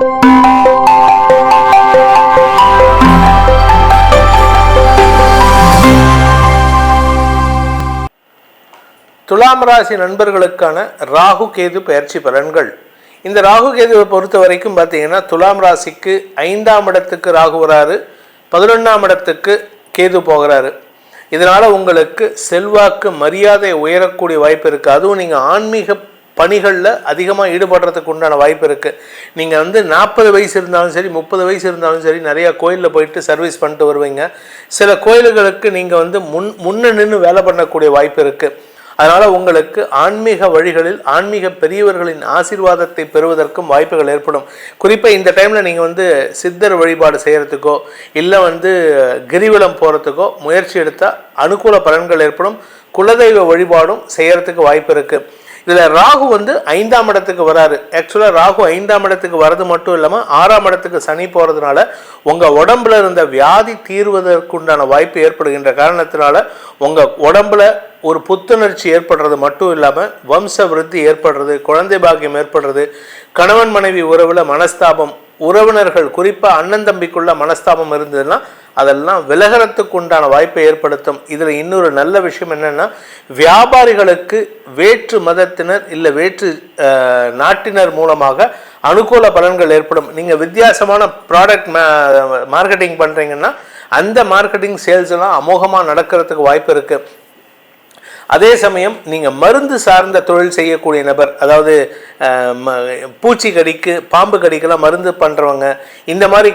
துலாம் ராசி நண்பர்களுக்கான ராகு கேது பயிற்சி பலன்கள். இந்த ராகு கேதுவை பொறுத்த வரைக்கும் பார்த்தீங்கன்னா துலாம் ராசிக்கு ஐந்தாம் இடத்துக்கு ராகு வராரு பதினொன்றாம் இடத்துக்கு கேது போகிறாரு. இதனால் உங்களுக்கு செல்வாக்கு மரியாதை உயரக்கூடிய வாய்ப்பு இருக்குது அதுவும் நீங்கள் ஆன்மீக பணிகளில் அதிகமாக ஈடுபடுறதுக்கு உண்டான வாய்ப்பு இருக்குது நீங்கள் வந்து நாற்பது வயசு இருந்தாலும் சரி முப்பது வயசு இருந்தாலும் சரி நிறையா கோயிலில் போயிட்டு சர்வீஸ் பண்ணிட்டு வருவீங்க. சில கோயில்களுக்கு நீங்கள் வந்து முன் முன்ன நின்று வேலை பண்ணக்கூடிய வாய்ப்பு இருக்குது அதனால் உங்களுக்கு ஆன்மீக வழிகளில் ஆன்மீக பெரியவர்களின் ஆசீர்வாதத்தை பெறுவதற்கும் வாய்ப்புகள் ஏற்படும். குறிப்பாக இந்த டைமில் நீங்கள் வந்து சித்தர் வழிபாடு செய்கிறதுக்கோ இல்லை வந்து கிரிவலம் போகிறதுக்கோ முயற்சி எடுத்தால் அனுகூல பலன்கள் ஏற்படும். குலதெய்வ வழிபாடும் செய்கிறதுக்கு வாய்ப்பு இருக்குது இதில் ராகு வந்து ஐந்தாம் இடத்துக்கு வராரு. ஆக்சுவலாக ராகு ஐந்தாம் இடத்துக்கு வர்றது மட்டும் இல்லாமல் ஆறாம் இடத்துக்கு சனி போகிறதுனால உங்கள் உடம்புல இருந்த வியாதி தீர்வதற்குண்டான வாய்ப்பு ஏற்படுகின்ற காரணத்தினால உங்கள் உடம்புல ஒரு புத்துணர்ச்சி ஏற்படுறது மட்டும் இல்லாமல் வம்ச விருத்தி ஏற்படுறது குழந்தை பாக்கியம் ஏற்படுறது கணவன் மனைவி உறவில் மனஸ்தாபம் உறவினர்கள் குறிப்பாக அண்ணன் தம்பிக்குள்ள மனஸ்தாபம் இருந்ததுன்னா அதெல்லாம் விலகிறதுக்கு உண்டான வாய்ப்பை ஏற்படுத்தும். இதில் இன்னொரு நல்ல விஷயம் என்னென்னா வியாபாரிகளுக்கு வேற்று மதத்தினர் இல்லை வேற்று நாட்டினர் மூலமாக அனுகூல பலன்கள் ஏற்படும். நீங்கள் வித்தியாசமான ப்ராடக்ட் மார்க்கெட்டிங் பண்ணுறீங்கன்னா அந்த மார்க்கெட்டிங் சேல்ஸ் எல்லாம் அமோகமாக நடக்கிறதுக்கு வாய்ப்பு இருக்குது அதே சமயம் நீங்கள் மருந்து சார்ந்த தொழில் செய்யக்கூடிய நபர் அதாவது பூச்சி கடிக்கு பாம்பு கடிக்கெல்லாம் மருந்து பண்ணுறவங்க இந்த மாதிரி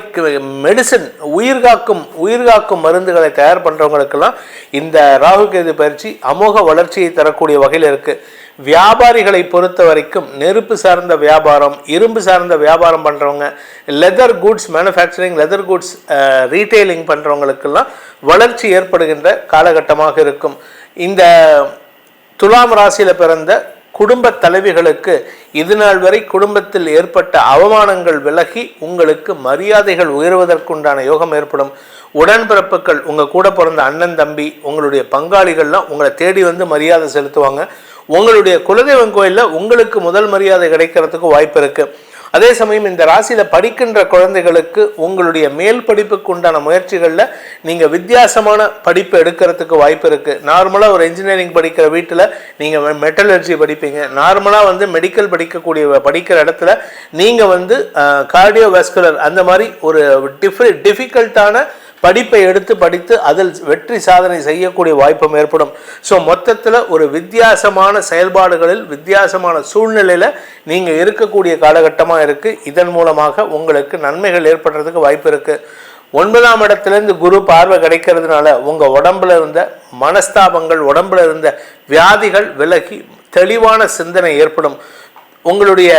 மெடிசன் உயிர்காக்கும் உயிர்காக்கும் மருந்துகளை தயார் பண்ணுறவங்களுக்கெல்லாம் இந்த ராகு கேது பயிற்சி அமோக வளர்ச்சியை தரக்கூடிய வகையில் இருக்குது வியாபாரிகளை பொறுத்த வரைக்கும் நெருப்பு சார்ந்த வியாபாரம் இரும்பு சார்ந்த வியாபாரம் பண்ணுறவங்க leather goods manufacturing leather goods retailing பண்ணுறவங்களுக்கெல்லாம் வளர்ச்சி ஏற்படுகின்ற காலகட்டமாக இருக்கும். இந்த துலாம் ராசியில் பிறந்த குடும்ப தலைவிகளுக்கு இது நாள் வரை குடும்பத்தில் ஏற்பட்ட அவமானங்கள் விலகி உங்களுக்கு மரியாதைகள் உயர்வதற்குண்டான யோகம் ஏற்படும். உடன்பிறப்புகள் உங்கள் கூட பிறந்த அண்ணன் தம்பி உங்களுடைய பங்காளிகள்லாம் உங்களை தேடி வந்து மரியாதை செலுத்துவாங்க. உங்களுடைய குலதெய்வம் கோயிலில் உங்களுக்கு முதல் மரியாதை கிடைக்கிறதுக்கு வாய்ப்பு இருக்குது அதே சமயம் இந்த ராசியில் படிக்கின்ற குழந்தைகளுக்கு உங்களுடைய மேல் படிப்புக்கு உண்டான முயற்சிகளில் நீங்கள் வித்தியாசமான படிப்பு எடுக்கிறதுக்கு வாய்ப்பு இருக்குது நார்மலாக ஒரு இன்ஜினியரிங் படிக்கிற வீட்டில் நீங்கள் மெட்டலர்ஜி படிப்பீங்க. நார்மலாக வந்து மெடிக்கல் படிக்கக்கூடிய படிக்கிற இடத்துல நீங்கள் வந்து கார்டியோவாஸ்குலர் அந்த மாதிரி ஒரு டிஃபி டிஃபிகல்ட்டான படிப்பை எடுத்து படித்து அதில் வெற்றி சாதனை செய்யக்கூடிய வாய்ப்பும் ஏற்படும். ஸோ மொத்தத்தில் ஒரு வித்தியாசமான செயல்பாடுகளில் வித்தியாசமான சூழ்நிலையில் நீங்கள் இருக்கக்கூடிய காலகட்டமாக இருக்குது இதன் மூலமாக உங்களுக்கு நன்மைகள் ஏற்படுறதுக்கு வாய்ப்பு இருக்குது ஒன்பதாம் இடத்துலேருந்து குரு பார்வை கிடைக்கிறதுனால உங்கள் உடம்புல இருந்த மனஸ்தாபங்கள் உடம்புல இருந்த வியாதிகள் விலகி தெளிவான சிந்தனை ஏற்படும். உங்களுடைய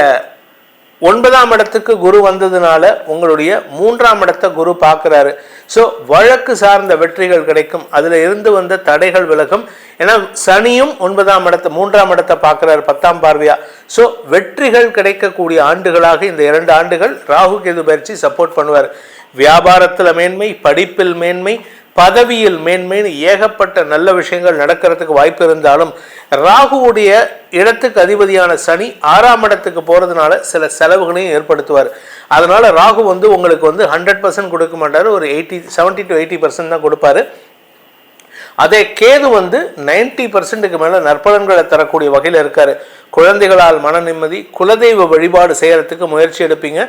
ஒன்பதாம் இடத்துக்கு குரு வந்ததுனால உங்களுடைய மூன்றாம் இடத்தை குரு பார்க்குறாரு. ஸோ வழக்கு சார்ந்த வெற்றிகள் கிடைக்கும். அதில் இருந்து வந்த தடைகள் விலகும். ஏன்னா சனியும் ஒன்பதாம் இடத்தை மூன்றாம் இடத்தை பார்க்குறாரு பத்தாம் பார்வையா. ஸோ வெற்றிகள் கிடைக்கக்கூடிய ஆண்டுகளாக இந்த இரண்டு ஆண்டுகள் ராகு கேது பயிற்சி சப்போர்ட் பண்ணுவார். வியாபாரத்தில் மேன்மை படிப்பில் மேன்மை பதவியில் மேன்மேன் ஏகப்பட்ட நல்ல விஷயங்கள் நடக்கிறதுக்கு வாய்ப்பு இருந்தாலும் ராகுவுடைய இடத்துக்கு அதிபதியான சனி ஆறாம் இடத்துக்கு போகிறதுனால சில செலவுகளையும் ஏற்படுத்துவார். அதனால் ராகு வந்து உங்களுக்கு வந்து ஹண்ட்ரட் பர்சன்ட் கொடுக்க மாட்டார். ஒரு eighty seventy to eighty percent தான் கொடுப்பாரு. அதே கேது வந்து நைன்டி பர்சன்ட்டுக்கு மேலே நற்பலன்களை தரக்கூடிய வகையில் இருக்கார். குழந்தைகளால் மன நிம்மதி குலதெய்வ வழிபாடு செய்கிறதுக்கு முயற்சி எடுப்பீங்க.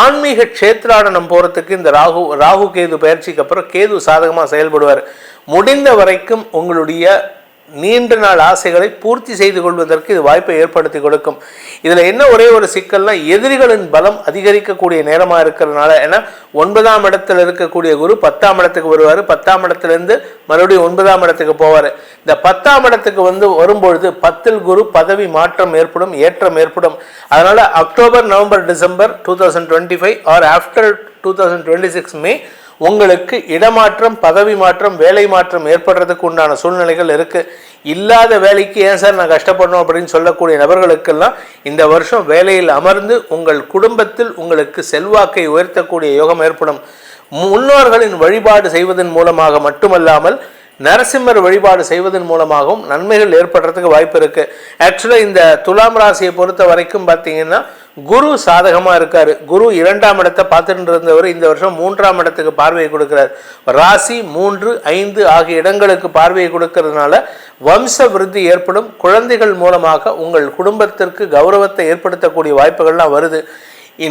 ஆன்மீக க்ஷேத்ராடனம் போகிறதுக்கு இந்த ராகு ராகு கேது பயிற்சிக்கு அப்புறம் கேது சாதகமாக செயல்படுவார். முடிந்த வரைக்கும் உங்களுடைய நீண்ட நாள் ஆசைகளை பூர்த்தி செய்து கொள்வதற்கு இது வாய்ப்பை ஏற்படுத்தி கொடுக்கும். இதில் என்ன ஒரே ஒரு சிக்கல்னா எதிரிகளின் பலம் அதிகரிக்கக்கூடிய நேரமாக இருக்கிறதுனால ஏன்னா ஒன்பதாம் இடத்துல இருக்கக்கூடிய குரு பத்தாம் இடத்துக்கு வருவார். பத்தாம் இடத்துலேருந்து மறுபடியும் ஒன்பதாம் இடத்துக்கு போவார். இந்த பத்தாம் இடத்துக்கு வந்து வரும்பொழுது பத்தில் குரு பதவி மாற்றம் ஏற்படும் ஏற்றம் ஏற்படும். அதனால் October November December two thousand twenty five or after two thousand twenty six மே உங்களுக்கு இடமாற்றம் பதவி மாற்றம் வேலை மாற்றம் ஏற்படுறதுக்கு உண்டான சூழ்நிலைகள் இருக்குது இல்லாத வேலைக்கு ஏன் சார் நான் கஷ்டப்படணும் அப்படின்னு சொல்லக்கூடிய நபர்களுக்கெல்லாம் இந்த வருஷம் வேலையில் அமர்ந்து உங்கள் குடும்பத்தில் உங்களுக்கு செல்வாக்கை உயர்த்தக்கூடிய யோகம் ஏற்படும். முன்னோர்களின் வழிபாடு செய்வதன் மூலமாக மட்டுமல்லாமல் நரசிம்மர் வழிபாடு செய்வதன் மூலமாகவும் நன்மைகள் ஏற்படுறதுக்கு வாய்ப்பு இருக்குது ஆக்சுவலாக இந்த துலாம் ராசியை பொறுத்த வரைக்கும் பார்த்தீங்கன்னா குரு சாதகமாக இருக்கார். குரு இரண்டாம் இடத்தை பார்த்துட்டு இருந்தவர் இந்த வருஷம் மூன்றாம் இடத்துக்கு பார்வையை கொடுக்கிறார். ராசி மூன்று ஐந்து ஆகிய இடங்களுக்கு பார்வையை கொடுக்கறதுனால வம்ச விருத்தி ஏற்படும். குழந்தைகள் மூலமாக உங்கள் குடும்பத்திற்கு கௌரவத்தை ஏற்படுத்தக்கூடிய வாய்ப்புகள்லாம் வருது.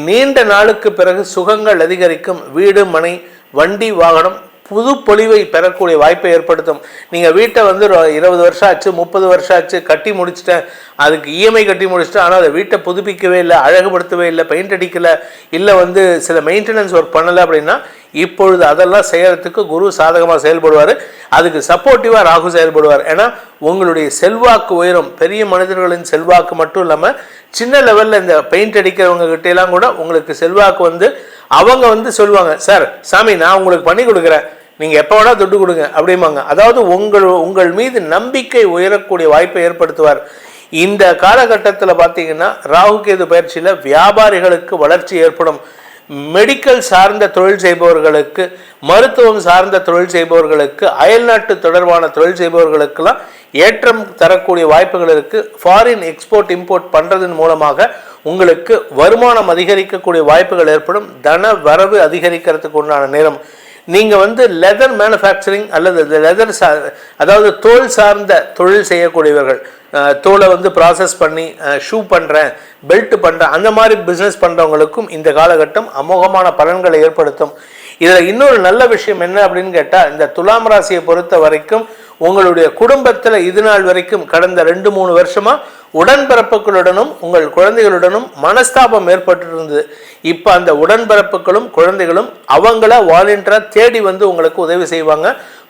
நீண்ட நாளுக்கு பிறகு சுகங்கள் அதிகரிக்கும். வீடு மனை வண்டி வாகனம் புது பொலிவை பெறக்கூடிய வாய்ப்பை ஏற்படுத்தும். நீங்கள் வீட்டை வந்து இருபது வருஷம் ஆச்சு முப்பது வருஷம் ஆச்சு கட்டி முடிச்சிட்டேன். அதுக்கு இஎம்ஐ கட்டி முடிச்சிட்டேன். ஆனால் அதை வீட்டை புதுப்பிக்கவே இல்லை அழகுபடுத்தவே இல்லை பெயிண்ட் அடிக்கலை இல்லை வந்து சில மெயின்டெனன்ஸ் ஒர்க் பண்ணலை அப்படின்னா இப்பொழுது அதெல்லாம் செய்கிறதுக்கு குரு சாதகமாக செயல்படுவார். அதுக்கு சப்போர்ட்டிவாக ராகு செயல்படுவார். ஏன்னா உங்களுடைய செல்வாக்கு உயரும். பெரிய மனிதர்களின் செல்வாக்கு மட்டும் இல்லாமல் சின்ன லெவலில் இந்த பெயிண்ட் அடிக்கிறவங்க கிட்டேலாம் கூட உங்களுக்கு செல்வாக்கு வந்து அவங்க வந்து சொல்லுவாங்க சார் சாமி நான் உங்களுக்கு பண்ணி கொடுக்குறேன். நீங்கள் எப்போ வேணால் துட்டு கொடுங்க அப்படிம்பாங்க. அதாவது உங்கள் உங்கள் மீது நம்பிக்கை உயரக்கூடிய வாய்ப்பை ஏற்படுத்துவார். இந்த காலகட்டத்தில் பார்த்தீங்கன்னா ராகு கேது பயிற்சியில் வியாபாரிகளுக்கு வளர்ச்சி ஏற்படும். மெடிக்கல் சார்ந்த தொழில் செய்பவர்களுக்கு மருத்துவம் சார்ந்த தொழில் செய்பவர்களுக்கு அயல்நாட்டு தொடர்பான தொழில் செய்பவர்களுக்கெல்லாம் ஏற்றம் தரக்கூடிய வாய்ப்புகள் இருக்குது ஃபாரின் எக்ஸ்போர்ட் இம்போர்ட் பண்ணுறதன் மூலமாக உங்களுக்கு வருமானம் அதிகரிக்கக்கூடிய வாய்ப்புகள் ஏற்படும். தன வரவு அதிகரிக்கிறதுக்கு உண்டான நேரம். நீங்கள் வந்து லெதர் மேனுஃபேக்சரிங் அல்லது லெதர் சா அதாவது தோல் சார்ந்த தொழில் செய்யக்கூடியவர்கள் தோலை வந்து ப்ராசஸ் பண்ணி ஷூ பண்ணுறேன் பெல்ட் பண்ணுறேன் அந்த மாதிரி பிஸ்னஸ் பண்ணுறவங்களுக்கும் இந்த காலகட்டம் அமோகமான பலன்களை ஏற்படுத்தும். இதில் இன்னொரு நல்ல விஷயம் என்ன அப்படின்னு கேட்டால் இந்த துலாம் ராசியை பொறுத்த வரைக்கும் உங்களுடைய குடும்பத்தில் இது நாள் வரைக்கும் கடந்த ரெண்டு மூணு வருஷமாக உடன்பிறப்புகளுடனும் உங்கள் குழந்தைகளுடனும் மனஸ்தாபம் ஏற்பட்டு இருந்தது இப்போ அந்த உடன்பிறப்புகளும் குழந்தைகளும் அவங்கள வாலண்டியராக தேடி வந்து உங்களுக்கு உதவி செய்வாங்க.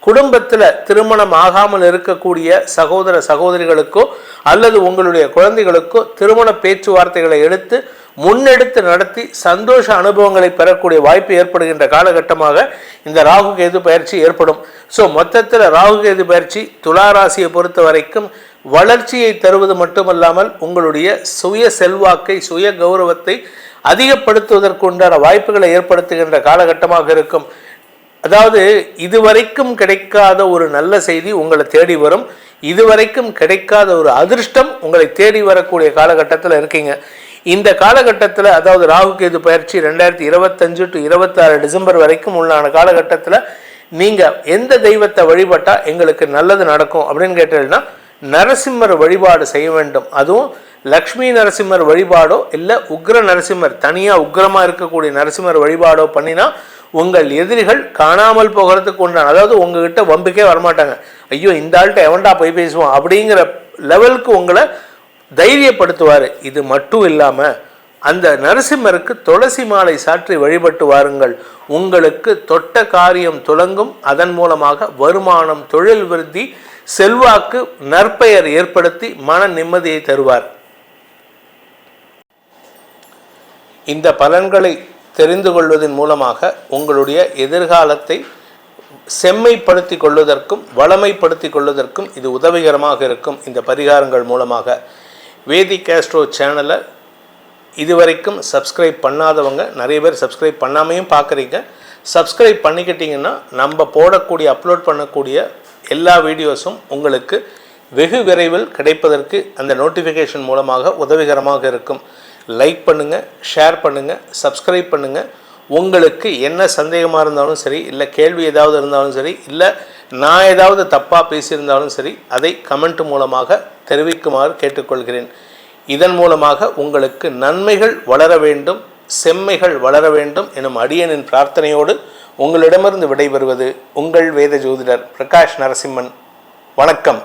குடும்பத்தில் திருமணம் ஆகாமல் இருக்கக்கூடிய சகோதர சகோதரிகளுக்கோ அல்லது உங்களுடைய குழந்தைகளுக்கோ திருமண பேச்சுவார்த்தைகளை எடுத்து முன்னெடுத்து நடத்தி சந்தோஷ அனுபவங்களை பெறக்கூடிய வாய்ப்பு ஏற்படுகின்ற காலகட்டமாக இந்த ராகு கேது பயிற்சி ஏற்படும். ஸோ மொத்தத்தில் ராகு கேது பயிற்சி துளாராசியை பொறுத்த வரைக்கும் வளர்ச்சியை தருவது மட்டுமல்லாமல் உங்களுடைய சுய செல்வாக்கை சுய கௌரவத்தை அதிகப்படுத்துவதற்கு உண்டான வாய்ப்புகளை ஏற்படுத்துகின்ற காலகட்டமாக இருக்கும். அதாவது இதுவரைக்கும் கிடைக்காத ஒரு நல்ல செய்தி உங்களை தேடி வரும். இதுவரைக்கும் கிடைக்காத ஒரு அதிர்ஷ்டம் உங்களை தேடி வரக்கூடிய காலகட்டத்தில் இருக்கீங்க. இந்த காலகட்டத்தில் அதாவது ராகு கேது பயிற்சி ரெண்டாயிரத்தி இருபத்தஞ்சு டு இருபத்தாறு டிசம்பர் வரைக்கும் உள்ளான காலகட்டத்தில் நீங்கள் எந்த தெய்வத்தை வழிபட்டால் எங்களுக்கு நல்லது நடக்கும் அப்படின்னு கேட்டீங்கன்னா நரசிம்மர் வழிபாடு செய்ய வேண்டும். அதுவும் லக்ஷ்மி நரசிம்மர் வழிபாடோ இல்லை உக்ர நரசிம்மர் தனியாக உக்ரமாக இருக்கக்கூடிய நரசிம்மர் வழிபாடோ பண்ணினா உங்கள் எதிரிகள் காணாமல் போகிறதுக்கு உண்டான அதாவது உங்ககிட்ட வம்புக்கே வரமாட்டாங்க. ஐயோ இந்த ஆள்கிட்ட எவன்டா போய் பேசுவோம் அப்படிங்கிற லெவலுக்கு உங்களை தைரியப்படுத்துவார். இது மட்டும் இல்லாமல் அந்த நரசிம்மருக்கு துளசி மாலை சாற்றி வழிபட்டு வாருங்கள். உங்களுக்கு தொட்ட காரியம் துளங்கும். அதன் மூலமாக வருமானம் தொழில் விருத்தி செல்வாக்கு நற்பெயர் ஏற்படுத்தி மன நிம்மதியை தருவார். இந்த பலன்களை தெரிந்து கொள்வதன் மூலமாக உங்களுடைய எதிர்காலத்தை செம்மைப்படுத்தி கொள்வதற்கும் வளமைப்படுத்தி கொள்வதற்கும் இது உதவிகரமாக இருக்கும். இந்த பரிகாரங்கள் மூலமாக வேதி கேஸ்ட்ரோ சேனலை இதுவரைக்கும் சப்ஸ்கிரைப் பண்ணாதவங்க நிறைய பேர் சப்ஸ்கிரைப் பண்ணாமையும் பார்க்குறீங்க. சப்ஸ்கிரைப் பண்ணிக்கிட்டிங்கன்னா நம்ம போடக்கூடிய அப்லோட் பண்ணக்கூடிய எல்லா வீடியோஸும் உங்களுக்கு வெகு விரைவில் கிடைப்பதற்கு அந்த நோட்டிஃபிகேஷன் மூலமாக உதவிகரமாக இருக்கும். லைக் பண்ணுங்கள் ஷேர் பண்ணுங்கள் சப்ஸ்கிரைப் பண்ணுங்கள் உங்களுக்கு என்ன சந்தேகமாக இருந்தாலும் சரி இல்லை கேள்வி ஏதாவது இருந்தாலும் சரி இல்லை நான் ஏதாவது தப்பாக பேசியிருந்தாலும் சரி அதை கமெண்ட் மூலமாக தெரிவிக்குமாறு கேட்டுக்கொள்கிறேன். இதன் மூலமாக உங்களுக்கு நன்மைகள் வளர வேண்டும் செம்மைகள் வளர வேண்டும் எனும் அடியனின் பிரார்த்தனையோடு உங்களிடமிருந்து விடைபெறுவது உங்கள் வேத ஜோதிடர் பிரகாஷ் நரசிம்மன். வணக்கம்.